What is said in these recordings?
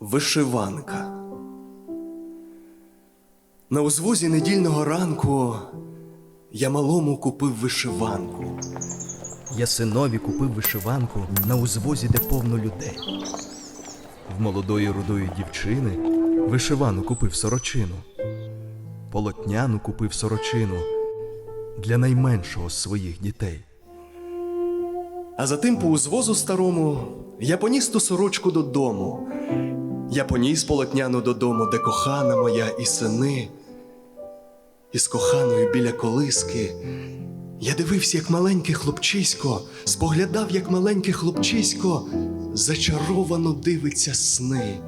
Вишиванка. На узвозі недільного ранку я малому купив вишиванку. Я синові купив вишиванку на узвозі, де повно людей. В молодої рудої дівчини вишивану купив сорочину, полотняну купив сорочину для найменшого з своїх дітей. А затим по узвозу старому я поніс ту сорочку додому. Я поніс полотняну додому, де кохана моя і сини. І з коханою біля колиски. Я дивився, як маленьке хлопчисько, споглядав, як маленьке хлопчисько зачаровано дивиться сни.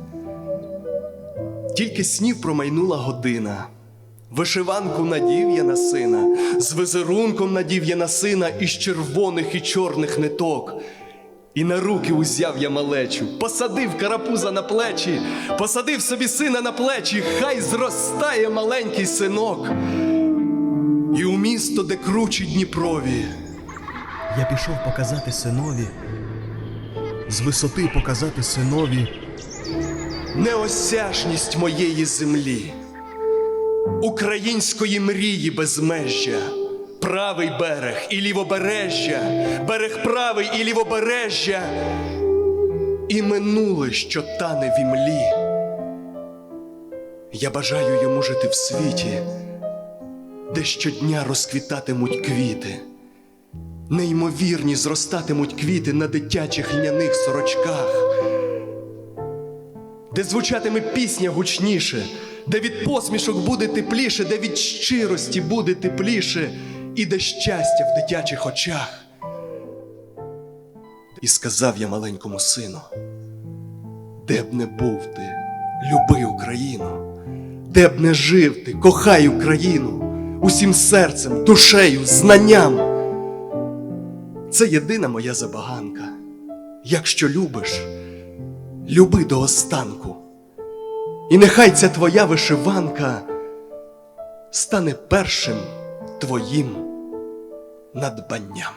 Тільки снів промайнула година. Вишиванку надів я на сина, з визерунком надів я на сина із червоних і чорних ниток. І на руки узяв я малечу, посадив карапуза на плечі, посадив собі сина на плечі, хай зростає маленький синок. І у місто, де кручі Дніпрові, Я пішов показати синові, з висоти показати синові, неосяжність моєї землі, української мрії безмежжя, правий берег і лівобережжя, берег правий і лівобережжя, і минуле, що тане в імлі. Я бажаю йому жити в світі, де щодня розквітатимуть квіти. Неймовірні зростатимуть квіти на дитячих льняних сорочках де звучатиме пісня гучніше, де від посмішок буде тепліше, де від щирості буде тепліше, і де щастя в дитячих очах. І сказав я маленькому сину, де б не був ти, люби Україну, де б не жив ти, кохай Україну усім серцем, душею, знанням. Це єдина моя забаганка. Якщо любиш, люби до останку. І нехай ця твоя вишиванка стане першим твоїм надбанням.